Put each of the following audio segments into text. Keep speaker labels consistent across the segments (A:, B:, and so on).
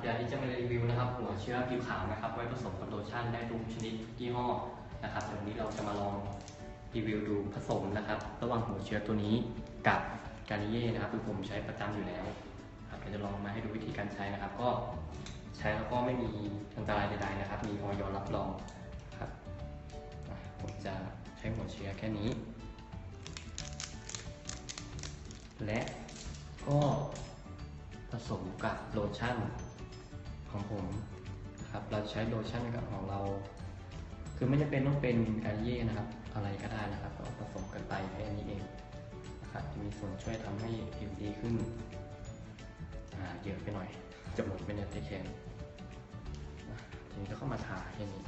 A: เดี๋ยวนี้จะมารีวิวนะครับหัวเชื้อผิวขาวนะครับไว้ผสมกับโลชั่นได้ทุกชนิดทุกยี่ห้อนะครับเดี๋ยววันนี้เราจะมาลองรีวิวดูผสมนะครับ ระหว่างหัวเชื้อตัวนี้กับการนิเย่นะครับคือผมใช้ประจำอยู่แล้วครับเดี๋ยวจะลองมาให้ดูวิธีการใช้นะครับ ก็ใช้แล้วก็ไม่มีอันตรายใดๆนะครับ มีออยรับรองครับผมจะใช้หัวเชื้อแค่นี้ และก็ผสมกับโลชั่น ของผมนะครับเราใช้โลชั่นกับของเรา คือไม่จำเป็นต้องเป็นกาเย่นะครับ อะไรก็ได้นะครับก็ผสมกันไปแค่นี้เองนะครับจะมีส่วนช่วยทำให้ผิวดีขึ้นอ่าเยอะไปหน่อยจะหมดไปในตะแคงทีนี้ก็เข้ามาทาแค่นี้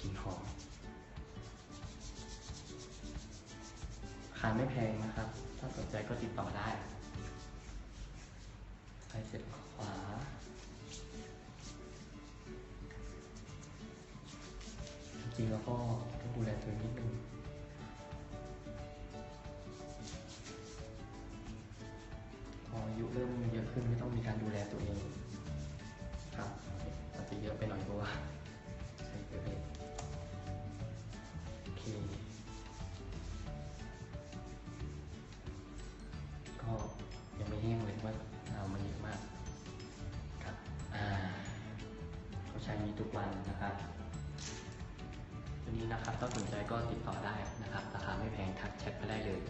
A: กลิ่นหอมราคาไม่แพงนะครับ ถ้าสนใจก็ติดต่อได้ ริงๆ แล้วก็ต้องดูแลตัวเองนิดนึงพออายุเริ่มเยอะขึ้นก็ต้องมีการดูแลตัวเองครับอาจจะเยอะไปหน่อยเพราะว่าใช้เยอะเลยโอเคก็ยังไม่แห้งเลยว่าเอามันเยอะมากครับอ่าเขาใช้มีทุกวันนะครับ ตัวนี้นะครับถ้าสนใจก็ติดต่อได้นะครับ ราคาไม่แพงทักแชทไปได้เลย